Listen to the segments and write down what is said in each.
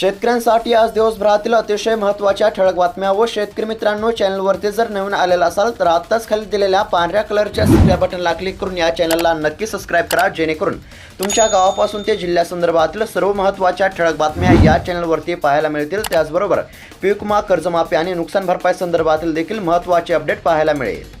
शेतकऱ्यांसाठी आज दिवसभरातील अतिशय महत्त्वाच्या ठळक बातम्या व शेतकरी मित्रांनो चॅनलवरती जर नवीन आलेला असाल तर आत्ताच खाली दिलेल्या पांढऱ्या कलरच्या सबस्क्राईब बटनला क्लिक करून या चॅनलला नक्की सबस्क्राईब करा जेणेकरून तुमच्या गावापासून ते जिल्ह्यासंदर्भातील सर्व महत्त्वाच्या ठळक बातम्या या चॅनलवरती पाहायला मिळतील. त्याचबरोबर पीक विमा कर्जमाफी आणि नुकसान भरपाई संदर्भातील देखील महत्त्वाचे अपडेट पाहायला मिळेल.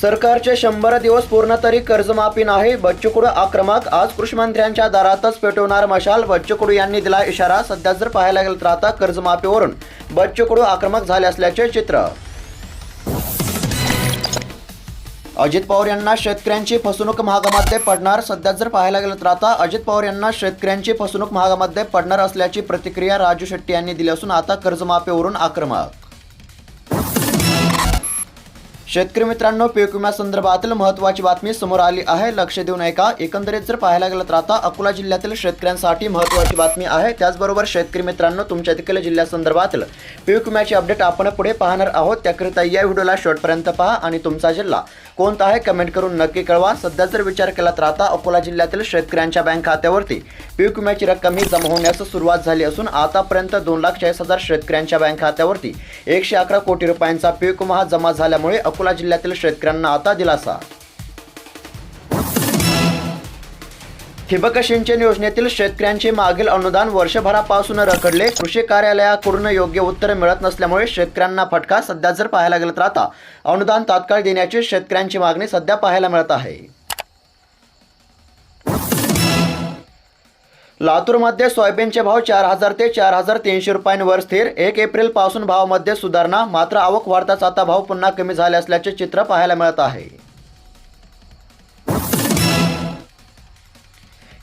सरकारचे शंभर दिवस पूर्ण तरी कर्जमाफी नाही. बच्चूकडू आक्रमक आज कृषीमंत्र्यांच्या दारातच पेटवणार मशाल. बच्चूकडू यांनी दिला इशारा. सध्या जर पाहायला गेलं तर आता कर्जमाफीवरून बच्चूकडू आक्रमक झाले असल्याचे चित्र. अजित पवार यांना शेतकऱ्यांची फसवणूक महागामध्ये पडणार. सध्या जर पाहायला गेलं तर आता अजित पवार यांना शेतकऱ्यांची फसवणूक महागामध्ये पडणार असल्याची प्रतिक्रिया राजू शेट्टी यांनी दिली असून आता कर्जमाफीवरून आक्रमक. शेतकरी मित्रांनो पीक विम्यासंदर्भातील महत्त्वाची बातमी समोर आली आहे. लक्ष देऊन ऐका. एकंदरीत जर पाहायला गेलं तर आता अकोला जिल्ह्यातील शेतकऱ्यांसाठी महत्त्वाची बातमी आहे. त्याचबरोबर शेतकरी मित्रांनो तुमच्या देखील जिल्ह्यासंदर्भातील पीक विम्याची अपडेट आपण पुढे पाहणार आहोत. त्याकरिता या व्हिडिओला शेवटपर्यंत पहा आणि तुमचा जिल्हा. कोणता आहे कमेंट करून नक्की कळवा. सध्या जर विचार केला तर आता अकोला जिल्ह्यातील शेतकऱ्यांच्या बँक खात्यावरती. पीक विम्याची रक्कम ही जमा होण्यास सुरुवात झाली असून आतापर्यंत दोन लाख चाळीस हजार शेतकऱ्यांच्या बँक खात्यावरती एकशे अकरा कोटी रुपयांचा पीक विमा जमा झाल्यामुळे अकोला जिल्ह्यातील शेतकऱ्यांना आता दिलासा. ठिबक सिंचन योजनेतील शेतकऱ्यांचे मागील अनुदान वर्षभरापासून रखडले. कृषी कार्यालयाकडून योग्य उत्तर मिळत नसल्यामुळे शेतकऱ्यांना फटका सध्या जर पाहायला गेला तर आता अनुदान तात्काळ देण्याची शेतकऱ्यांची मागणी सध्या पाहायला मिळत आहे. लातूरमध्ये सोयाबीनचे भाव चार हजार ते चार हजार तीनशे रुपयांवर स्थिर. एक एप्रिलपासून भावामध्ये सुधारणा मात्र आवक वाढताच आता भाव पुन्हा कमी झाले असल्याचे चित्र पाहायला मिळत आहे.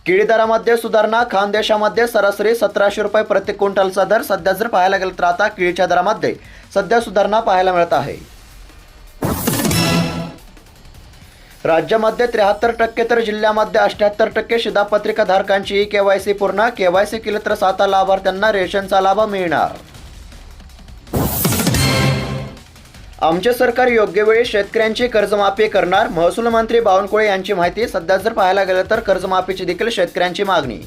केळी दरामध्ये सुधारणा खानदेशामध्ये सरासरी सतराशे रुपये प्रति क्विंटलचा दर सध्या जर पाहायला गेलं तर आता केळीच्या दरामध्ये सध्या सुधारणा पाहायला मिळत आहे. राज्यामध्ये त्र्याहत्तर टक्के तर जिल्ह्यामध्ये अठ्याहत्तर टक्के शिधापत्रिका धारकांची ई केवायसी पूर्ण केवायसी केली तर सात लाभार्थ्यांना रेशनचा लाभ मिळणार. आमचे सरकार योग्य वेळी शेतकऱ्यांची कर्जमाफी करणार. महसूल मंत्री बावनकुळे यांची माहिती. सध्या जर पाहायला गेलं तर कर्जमाफीची देखील शेतकऱ्यांची मागणी.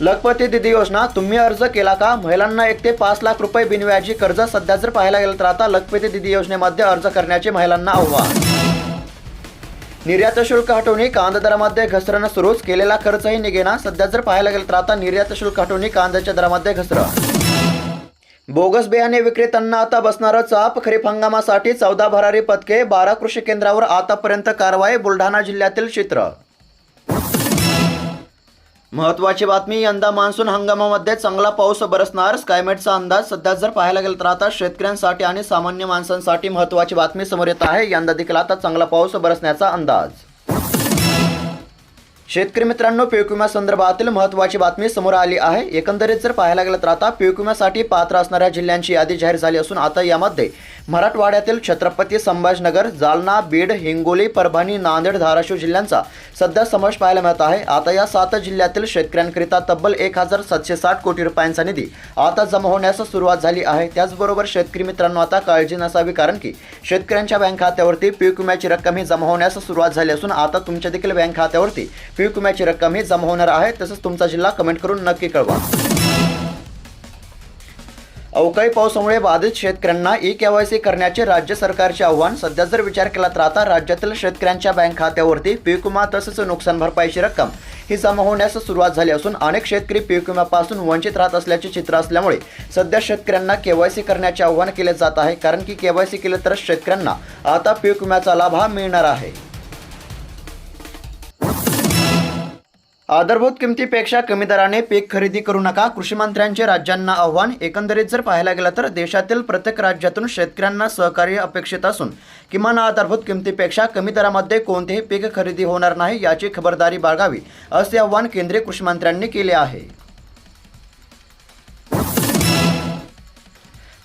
लखपती दिदी योजना तुम्ही अर्ज केला का? महिलांना एक ते पाच लाख रुपये बिनव्याजी कर्ज. सध्या जर पाहायला गेलं तर आता लखपती दिदी योजनेमध्ये अर्ज करण्याचे महिलांना आव्हान. निर्यात शुल्क हटवणी कांदा दरामध्ये घसरण सुरूच. केलेला खर्चही निघेना. सध्या जर पाहायला गेलं तर आता निर्यात शुल्क हटवणी कांद्याच्या दरामध्ये घसरण. बोगस बियाणे विक्रेत्यांना आता बसणारा चाप खरीप हंगामासाठी चौदा भरारी पथके बारा कृषी केंद्रावर आतापर्यंत कारवाई बुलढाणा जिल्ह्यातील चित्र महत्वाची बातमी यंदा मान्सून हंगामामध्ये चांगला पाऊस बरसणार. स्कायमेटचा अंदाज सध्या जर पाहायला गेलं तर आता शेतकऱ्यांसाठी आणि सामान्य माणसांसाठी महत्वाची बातमी समोर येत आहे. यंदा देखील आता चांगला पाऊस बरसण्याचा अंदाज. शेतकरी मित्रांनो पीक विमा संदर्भातील महत्त्वाची बातमी समोर आली आहे. एकंदरीत जर पाहायला गेलं तर आता पीक विम्यासाठी पात्र असणाऱ्या जिल्ह्यांची यादी जाहीर झाली असून आता यामध्ये मराठवाड्यातील छत्रपती संभाजीनगर जालना बीड हिंगोली परभणी नांदेड धाराशिव जिल्ह्यांचा सध्या समावेश पाहायला मिळत आहे. आता या सात जिल्ह्यातील शेतकऱ्यांकरिता तब्बल एक हजार सातशे साठ कोटी रुपयांचा निधी आता जमा होण्यास सुरुवात झाली आहे. त्याचबरोबर शेतकरी मित्रांनो आता काळजी नसावी कारण की शेतकऱ्यांच्या बँक खात्यावरती पीक विम्याची रक्कम ही जमा होण्यास सुरुवात झाली असून आता तुमच्या देखील बँक खात्यावरती पीक विम्याची रक्कम ही जमा होणार आहे तसंच तुमचा जिल्हा कमेंट करून नक्की कळवा. अवकाळी पावसामुळे बाधित शेतकऱ्यांना ई केवायसी करण्याचे राज्य सरकारचे आव्हान. सध्या जर विचार केला तर आता राज्यातील शेतकऱ्यांच्या बँक खात्यावरती पीक विमा तसेच नुकसान भरपाईची रक्कम ही जमा होण्यास सुरुवात झाली असून अनेक शेतकरी पीक विम्यापासून वंचित राहत असल्याचे चित्र असल्यामुळे सध्या शेतकऱ्यांना केवायसी करण्याचे आव्हान केले जात आहे. कारण की केवायसी केले तर शेतकऱ्यांना आता पीक विम्याचा लाभ हा मिळणार आहे. आधारभूत किमतीपेक्षा कमी दराने पीक खरेदी करू नका. कृषी मंत्र्यांचे राज्यांना आव्हान. एकंदरीत जर पाहायला गेलं तर देशातील प्रत्येक राज्यातून शेतकऱ्यांना सहकार्य अपेक्षित असून किमान आधारभूत किमतीपेक्षा कमी दरामध्ये कोणतेही पीक खरेदी होणार नाही याची खबरदारी बाळगावी असे आव्हान केंद्रीय कृषी मंत्र्यांनी केले आहे.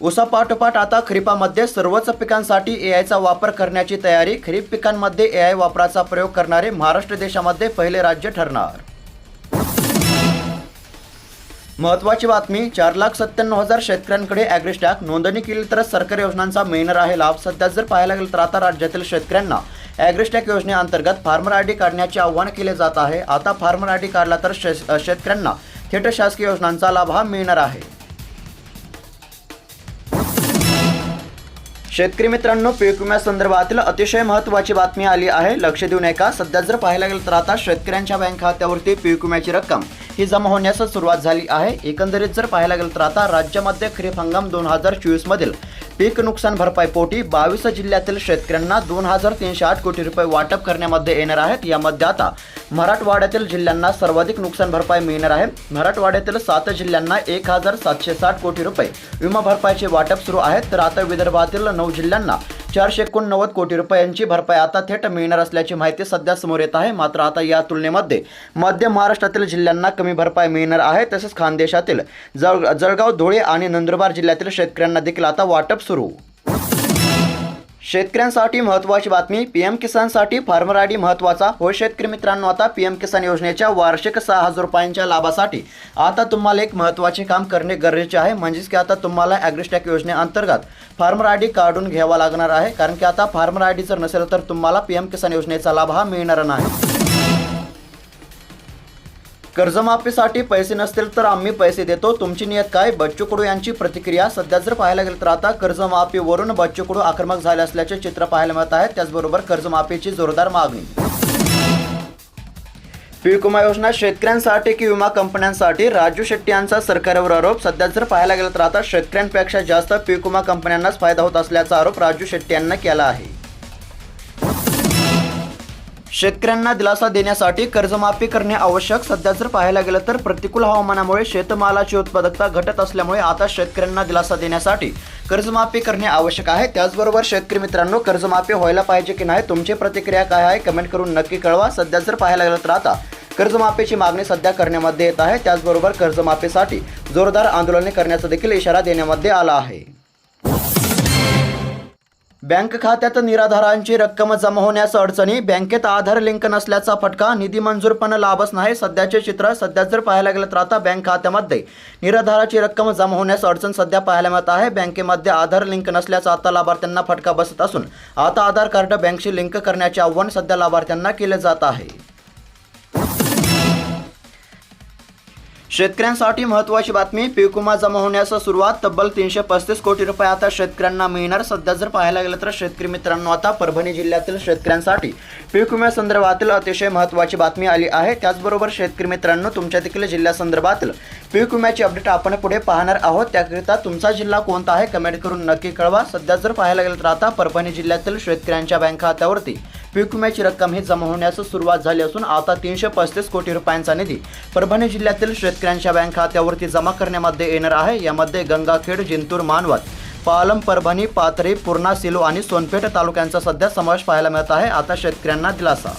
उसापाठोपाठ आता खरीपामध्ये सर्वच पिकांसाठी एआयचा वापर करण्याची तयारी. खरीप पिकांमध्ये एआय वापराचा प्रयोग करणारे महाराष्ट्र देशामध्ये पहिले राज्य ठरणार. महत्वाची बातमी चार लाख सत्त्याण्णव हजार शेतकऱ्यांकडे ॲग्रीस्टॅक नोंदणी केली तर सरकारी योजनांचा मिळणार आहे लाभ. सध्या जर पाहायला गेलं तर आता राज्यातील शेतकऱ्यांना ॲग्रीस्टॅक योजनेअंतर्गत फार्मर आय डी काढण्याचे आव्हान केले जात आहे. आता फार्मर आय डी काढला तर शे शेतकऱ्यांना थेट शासकीय योजनांचा लाभ हा मिळणार आहे. शेतकरी मित्रांनो पीक विम्यासंदर्भातील अतिशय महत्त्वाची बातमी आली आहे. लक्ष देऊ नये का सध्या जर पाहायला गेलं तर आता शेतकऱ्यांच्या बँक खात्यावरती पीक विम्याची रक्कम ही जमा होण्यास सुरुवात झाली आहे. एकंदरीत जर पाहायला गेलं तर आता राज्यामध्ये खरीप हंगाम दोन हजार चोवीसमधील पीक नुकसान भरपाई पोटी बावीस जिल्ह्यातील शेतकऱ्यांना दोन हजार तीनशे आठ कोटी रुपये वाटप करण्यामध्ये येणार आहेत. यामध्ये आता मराठवाड्यातील जिल्ह्यांना सर्वाधिक नुकसान भरपाई मिळणार आहे. मराठवाड्यातील सात जिल्ह्यांना एक हजार सातशे साठ कोटी रुपये विमा भरपाईचे वाटप सुरू आहे. तर आता विदर्भातील नऊ जिल्ह्यांना चारशे एकोणनव्वद कोटी रुपयांची भरपाई आता थेट मिळणार असल्याची माहिती सध्या समोर येत आहे. मात्र आता या तुलनेमध्ये मध्य महाराष्ट्रातील जिल्ह्यांना कमी भरपाई मिळणार आहे. तसेच खानदेशातील जळ जळगाव धुळे आणि नंदुरबार जिल्ह्यातील शेतकऱ्यांना देखील आता वाटप सुरू. शेतकऱ्यांसाठी महत्त्वाची बातमी पीएम किसानसाठी फार्मर आय डी महत्त्वाचा. हो शेतकरी मित्रांनो आता पीएम किसान योजनेच्या वार्षिक सहा हजार रुपयांच्या लाभासाठी आता तुम्हाला एक महत्त्वाचे काम करणे गरजेचे आहे. म्हणजेच की आता तुम्हाला ॲग्रिस्टॅक योजनेअंतर्गत फार्मर आय डी काढून घ्यावा लागणार आहे. कारण की आता फार्मर आय डी जर नसेल तर तुम्हाला पीएम किसान योजनेचा लाभ हा मिळणार नाही. कर्जमाफीसाठी पैसे नसतील तर आम्ही पैसे देतो. तुमची नियत काय? बच्चू कडू यांची प्रतिक्रिया. सध्या जर पाहायला गेलं तर आता कर्जमाफीवरून बच्चू कडू आक्रमक झाले असल्याचे चित्र पाहायला मिळत आहे. त्याचबरोबर कर्जमाफीची जोरदार मागणी. पीक विमा योजना शेतकऱ्यांसाठी की विमा कंपन्यांसाठी? राजू शेट्टी यांचा सरकारवर आरोप. सध्या जर पाहायला गेलं तर आता शेतकऱ्यांपेक्षा जास्त पीक विमा कंपन्यांनाच फायदा होत असल्याचा आरोप राजू शेट्टी यांना केला आहे. शेतकऱ्यांना दिलासा देण्यासाठी कर्जमाफी करणे आवश्यक. सध्या जर पाहायला गेलं तर प्रतिकूल हवामानामुळे शेतमालाची उत्पादकता घटत असल्यामुळे आता शेतकऱ्यांना दिलासा देण्यासाठी कर्जमाफी करणे आवश्यक आहे. त्याचबरोबर शेतकरी मित्रांनो कर्जमाफी व्हायला पाहिजे की नाही तुमची प्रतिक्रिया काय आहे? कमेंट करून नक्की कळवा. सध्या जर पाहायला गेलं तर आता कर्जमाफीची मागणी सध्या करण्यामध्ये येत आहे. त्याचबरोबर कर्जमाफीसाठी जोरदार आंदोलने करण्याचा देखील इशारा देण्यामध्ये आला आहे. बँक खात्यात निराधारांची रक्कम जमा होण्यास अडचणी बँकेत आधार लिंक नसल्याचा फटका निधी मंजूर पण लाभच नाही. सध्याचे चित्र सध्या जर पाहायला गेलं तर आता बँक खात्यामध्ये निराधाराची रक्कम जमा होण्यास अडचण सध्या पाहायला मिळत आहे. बँकेमध्ये आधार लिंक नसल्याचा आता लाभार्थ्यांना फटका बसत असून आता आधार कार्ड बँकशी लिंक करण्याचे आव्हान सध्या लाभार्थ्यांना केले जात आहे. शेतकऱ्यांसाठी महत्त्वाची बातमी पीक विमा जमा होण्यास सुरुवात तब्बल तीनशे पस्तीस कोटी रुपये आता शेतकऱ्यांना मिळणार. सध्या जर पाहायला गेलं तर शेतकरी मित्रांनो आता परभणी जिल्ह्यातील शेतकऱ्यांसाठी पीक विम्यासंदर्भातील अतिशय महत्त्वाची बातमी आली आहे. त्याचबरोबर शेतकरी मित्रांनो तुमच्या देखील जिल्ह्यासंदर्भातील पीक विम्याची अपडेट आपण पुढे पाहणार आहोत. त्याकरिता तुमचा जिल्हा कोणता आहे? कमेंट करून नक्की कळवा. सध्या जर पाहायला गेलं तर आता परभणी जिल्ह्यातील शेतकऱ्यांच्या बँक खात्यावरती पीक विम्याची रक्कम ही जमा होण्यास सुरुवात झाली असून आता तीनशे पस्तीस कोटी रुपयांचा निधी परभणी जिल्ह्यातील शेतकऱ्यांच्या बँक खात्यावरती जमा करण्यामध्ये येणार आहे. यामध्ये गंगाखेड जिंतूर मानवत पालम परभणी पाथरी पूर्णा सिलो आणि सोनपेठ तालुक्यांचा सध्या समावेश पाहायला मिळत आहे. आता शेतकऱ्यांना दिलासा.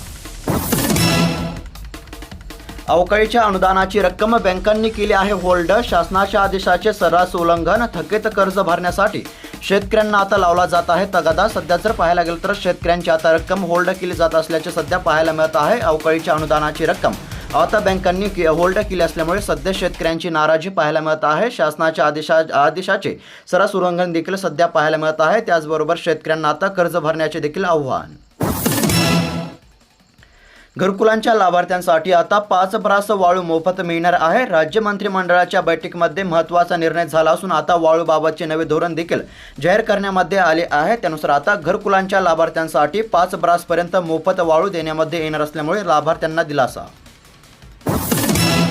अवकाळीच्या अनुदानाची रक्कम बँकांनी केली आहे होल्ड. शासनाच्या आदेशाचे सर्रास उल्लंघन थकीत कर्ज भरण्यासाठी शेतकऱ्यांना आता लावला जात आहे तगादा. सध्या जर पाहायला गेलं तर शेतकऱ्यांची आता रक्कम होल्ड केली जात असल्याचे सध्या पाहायला मिळत आहे. अवकाळीच्या अनुदानाची रक्कम आता बँकांनी होल्ड केली असल्यामुळे सध्या शेतकऱ्यांची नाराजी पाहायला मिळत आहे. शासनाच्या आदेशा आदेशाचे सर्रास उल्लंघन देखील सध्या पाहायला मिळत आहे. त्याचबरोबर शेतकऱ्यांना आता कर्ज भरण्याचे देखील आव्हान. घरकुलांच्या लाभार्थ्यांसाठी आता पाच ब्रास वाळू मोफत मिळणार आहे. राज्य मंत्रिमंडळाच्या बैठकीमध्ये महत्त्वाचा निर्णय झाला असून आता वाळूबाबतचे नवे धोरण देखील जाहीर करण्यामध्ये आले आहे. त्यानुसार आता घरकुलांच्या लाभार्थ्यांसाठी पाच ब्रासपर्यंत मोफत वाळू देण्यामध्ये येणार असल्यामुळे लाभार्थ्यांना दिलासा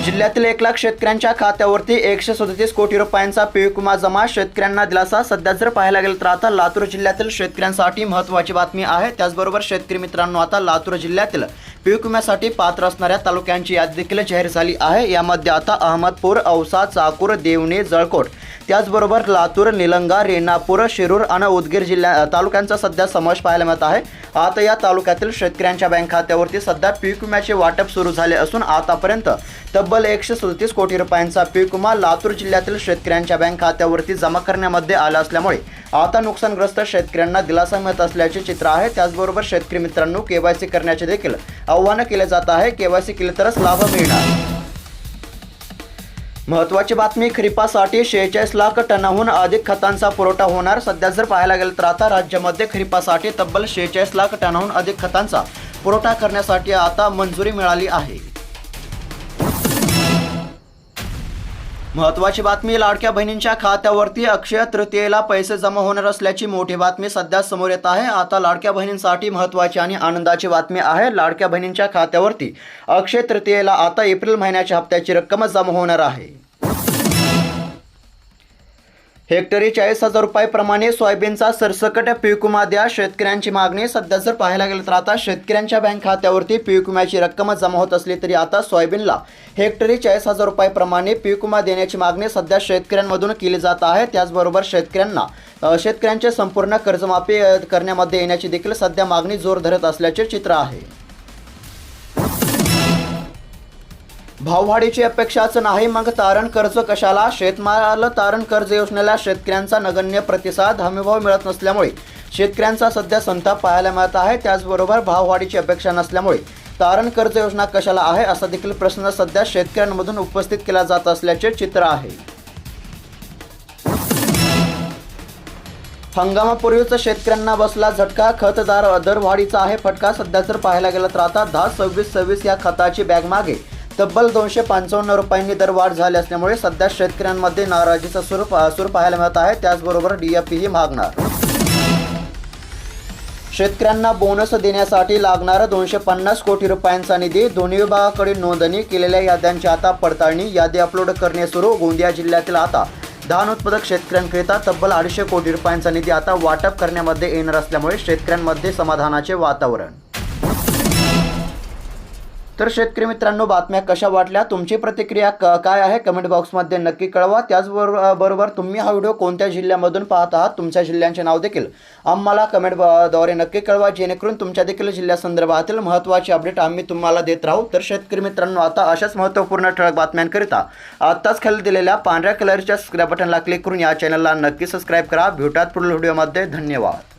जिल्ह्यातील एक लाख शेतकऱ्यांच्या खात्यावरती एकशे सदतीस कोटी रुपयांचा पीक विमा जमा. शेतकऱ्यांना दिलासा सध्या जर पाहायला गेलं तर आता लातूर जिल्ह्यातील शेतकऱ्यांसाठी महत्त्वाची बातमी आहे. त्याचबरोबर शेतकरी मित्रांनो आता लातूर जिल्ह्यातील पीक विम्यासाठी पात्र असणाऱ्या तालुक्यांची यादी देखील जाहीर झाली आहे. यामध्ये आता अहमदपूर औसा चाकूर देवणे जळकोट त्याचबरोबर लातूर निलंगा रेणापूर शिरूर आणि उदगीर जिल्ह्या तालुक्यांचा सध्या समावेश पाहायला मिळत आहे. आता या तालुक्यातील शेतकऱ्यांच्या बँक खात्यावरती सध्या पीक विम्याचे वाटप सुरू झाले असून आतापर्यंत तब्बल एकशे सदतीस कोटी रुपयांचा पीक विमा लातूर जिल्ह्यातील शेतकऱ्यांच्या बँक खात्यावरती जमा करण्यामध्ये आला असल्यामुळे आता नुकसानग्रस्त शेतकऱ्यांना दिलासा मिळत असल्याचे चित्र आहे. त्याचबरोबर शेतकरी मित्रांनो केवायसी करण्याचे देखील आव्हानं केले जात आहे. केवायसी केले तरच लाभ मिळणार. महत्त्वाची बातमी खरीपासाठी शेहेचाळीस लाख टनाहून अधिक खतांचा पुरवठा होणार. सध्या जर पाहायला गेलं तर आता राज्यामध्ये खरीपासाठी तब्बल शेहेचाळीस लाख टनाहून अधिक खतांचा पुरवठा करण्यासाठी आता मंजुरी मिळाली आहे. महत्त्वाची बातमी लाडक्या बहिणींच्या खात्यावरती अक्षय तृतीयेला पैसे जमा होणार असल्याची मोठी बातमी सध्या समोर येत आहे. आता लाडक्या बहिणींसाठी महत्त्वाची आणि आनंदाची बातमी आहे. लाडक्या बहिणींच्या खात्यावरती अक्षय तृतीयेला आता एप्रिल महिन्याच्या हप्त्याची रक्कम जमा होणार आहे. हेक्टरी चाळीस हजार रुपयाप्रमाणे सोयाबीनचा सरसकट पीक विमा द्या. शेतकऱ्यांची मागणी सध्या जर पाहायला गेलं तर आता शेतकऱ्यांच्या बँक खात्यावरती पीक विम्याची रक्कम जमा होत असली तरी आता सोयाबीनला हेक्टरी चाळीस हजार रुपयाप्रमाणे पीक विमा देण्याची मागणी सध्या शेतकऱ्यांमधून केली जात आहे. त्याचबरोबर शेतकऱ्यांना शेतकऱ्यांचे संपूर्ण कर्जमाफी करण्यामध्ये येण्याची देखील सध्या मागणी जोर धरत असल्याचे चित्र आहे. भाववाढीची अपेक्षाच नाही मग तारण कर्ज कशाला? शेतमाल तारण कर्ज योजनेला शेतकऱ्यांचा नगण्य प्रतिसाद हमीभाव मिळत नसल्यामुळे. शेतकऱ्यांचा सध्या संताप पाहायला मिळत आहे त्याचबरोबर भाववाढीची अपेक्षा नसल्यामुळे. तारण कर्ज योजना कशाला आहे असा देखील प्रश्न सध्या शेतकऱ्यांमधून उपस्थित केला जात असल्याचे चित्र आहे. हंगामापूर्वीच शेतकऱ्यांना बसला झटका खतदार दरवाढीचा आहे फटका सध्या जर पाहायला गेला तर आता दहा सव्वीस सव्वीस या खताची बॅग मागे. तब्बल दोनशे पंचावन्न रुपयांनी दरवाढ झाली असल्यामुळे सध्या शेतकऱ्यांमध्ये नाराजीचा सूर सूर पाहायला मिळत आहे. त्याचबरोबर डीएपीही मागणार. शेतकऱ्यांना बोनस देण्यासाठी लागणारा दोनशे पन्नास कोटी रुपयांचा निधी. दोन्ही विभागाकडे नोंदणी केलेल्या याद्यांची आता पडताळणी. यादी अपलोड करणे सुरू. गोंदिया जिल्ह्यातील आता धान उत्पादक शेतकऱ्यांकरिता तब्बल अडीचशे कोटी रुपयांचा निधी आता वाटप करण्यामध्ये येणार असल्यामुळे शेतकऱ्यांमध्ये समाधानाचे वातावरण. तर शेतकरी मित्रांनो बातम्या कशा वाटल्या? तुमची प्रतिक्रिया क काय आहे? कमेंट बॉक्समध्ये नक्की कळवा. त्याचबरोबर बरोबर तुम्ही हा व्हिडिओ कोणत्या जिल्ह्यामधून पाहत आहात? तुमच्या जिल्ह्यांचे नाव देखील आम्हाला कमेंटद्वारे नक्की कळवा. जेणेकरून तुमच्या देखील जिल्ह्यासंदर्भातील महत्त्वाचे अपडेट आम्ही तुम्हाला देत राहू. तर शेतकरी मित्रांनो आता अशाच महत्त्वपूर्ण ठळक बातम्यांकरिता आत्ताच खाली दिलेल्या पांढऱ्या कलरच्या स्क्राय बटनला क्लिक करून या चॅनलला नक्की सबस्क्राईब करा. भेटात पुढील व्हिडिओमध्ये. धन्यवाद.